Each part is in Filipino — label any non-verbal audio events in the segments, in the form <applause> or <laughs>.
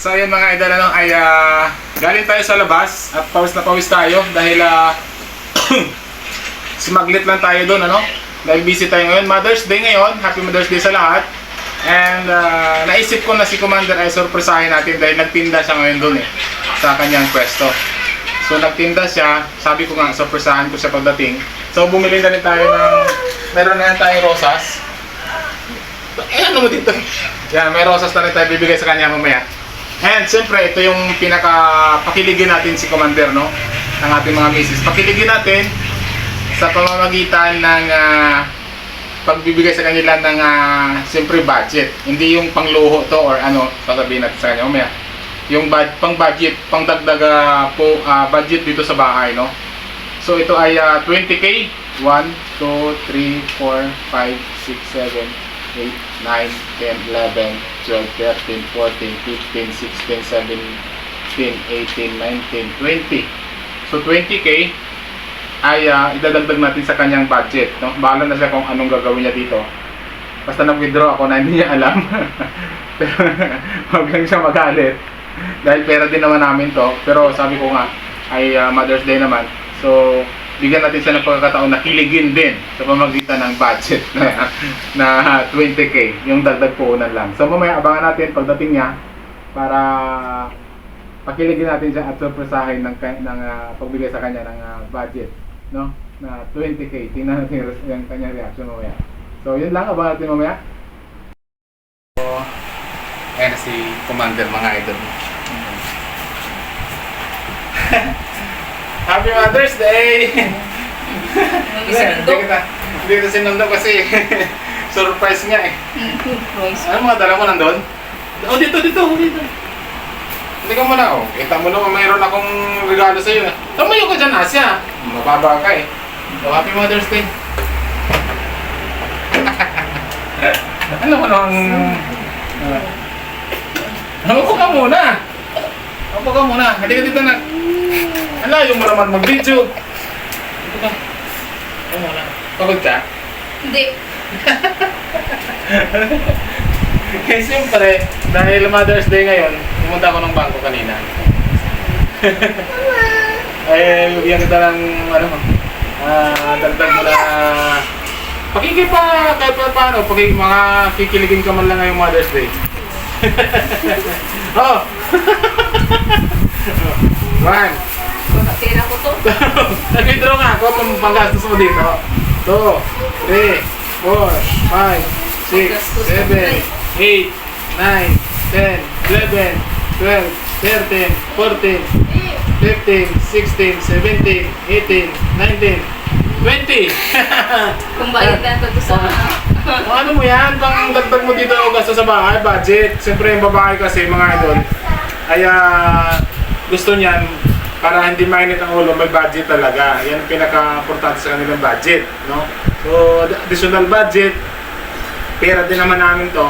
So ayun mga idol ano, ay ah, galing tayo sa labas at pawis na pawis tayo dahil ah, <clears throat> smaglit lang tayo doon ano. Dahil busy tayo ngayon. Mother's Day ngayon. Happy Mother's Day sa lahat. And ah, naisip ko na si Commander ay sorpresahin natin dahil nagtinda siya ngayon doon eh sa kanyang pwesto. So nagtinda siya, sabi ko nga sorpresahan ko siya pagdating. So bumili na rin tayo ng meron na tayong rosas. Eh ano mo dito? <laughs> Yan, may rosas na rin tayo bibigay sa kanya mamaya. And siyempre, ito yung pinaka pakiligin natin si Commander, no? Ang ating mga misis. Pakiligin natin sa pamamagitan ng ah, pagbibigay sa kanila ng ah, siyempre budget. Hindi yung pangluho to or ano, sasabihin natin sa kanya mamaya. Yung bud, pang budget, pang dagdag ah, po ah, budget dito sa bahay, no? So ito ay ah, 20k. 1, 2, 3, 4, 5, 6, 7, 8, 9, 10, 11, 12, 13, 14, 15, 16, 17, 18, 19, 20. So 20k ay ah, idadagdag natin sa kanyang budget. No? Bahala na siya kung anong gagawin niya dito. Basta nag-withdraw ako na hindi niya alam. <laughs> Pero <laughs> huwag lang siya magalit. Dahil pera din naman namin to. Pero sabi ko nga, ay ah, Mother's Day naman. So, bigyan natin siya ng pagkakataon na kiligin din sa pamagitan ng budget na, <laughs> na 20k, yung dagdag puhunan lang. So mamaya abangan natin pagdating niya para pakiligin natin siya at surpresahin ng, ng ah, pagbigay sa kanya ng ah, budget, no? Na 20k. Tingnan natin yung, yung kanyang reaction mamaya. So yun lang, abangan natin mamaya. So, ayan si Commander mga idol. <laughs> Happy Mother's Day! Hindi kita, hindi kita sinundo kasi <laughs> surprise nga eh. Royce. Ano mga dala mo nandun? Oh, dito, dito, dito. Hindi ka muna, oh. Kita mo naman, mayroon akong regalo sa'yo. Tumayo ka dyan, Asya. Mababa ka eh. So, happy Mother's Day. <laughs> ano mo nang... Uh, upo ka muna. Upo ka muna. Halika dito na. Ang layo mo naman mag-video. Upo ka. Upo muna. Pagod ka? Hindi. <laughs> Eh, siyempre, dahil Mother's Day ngayon, pumunta ako ng bangko kanina. eh, bigyan kita ng, ano, ah, dagdag mo na, pakikipa, kahit pa paano, paki, mga kikiligin ka man lang ngayong Mother's Day. <laughs> oh! <laughs> One, Pagkatira ko to. <laughs> Nag-withdraw nga ako kung panggastos mo dito. 2, 3, 4, 5, 6, 7, 8, 9, 10, 11, 12, 13, 14, 15, 16, 17, 18, 19, 20! Kung bayad na to sa... O, ano mo yan? Pang dagdag mo dito o gasto sa bahay, budget. Siyempre yung babae kasi mga idol, ay ah, gusto niyan para hindi mainit ang ulo, may budget talaga. Yan pinaka-importante sa kanilang budget. No? So, ad- additional budget, pera din naman namin to.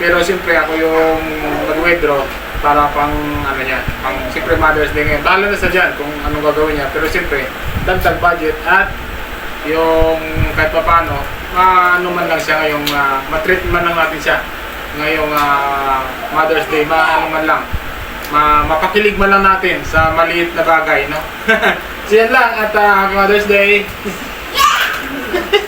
Pero siyempre ako yung nag-withdraw para pang ano niya, pang siyempre Mother's Day ngayon. Bahala na sa dyan kung anong gagawin niya. Pero siyempre, dagdag budget at yung kahit pa paano, ano man lang siya ngayong, uh, matreat man lang natin siya ngayong ah, Mother's Day, ma ano man lang, ma mapakilig man lang natin sa maliit na bagay, no? <laughs> so yan lang, at Happy Mother's Day! <laughs>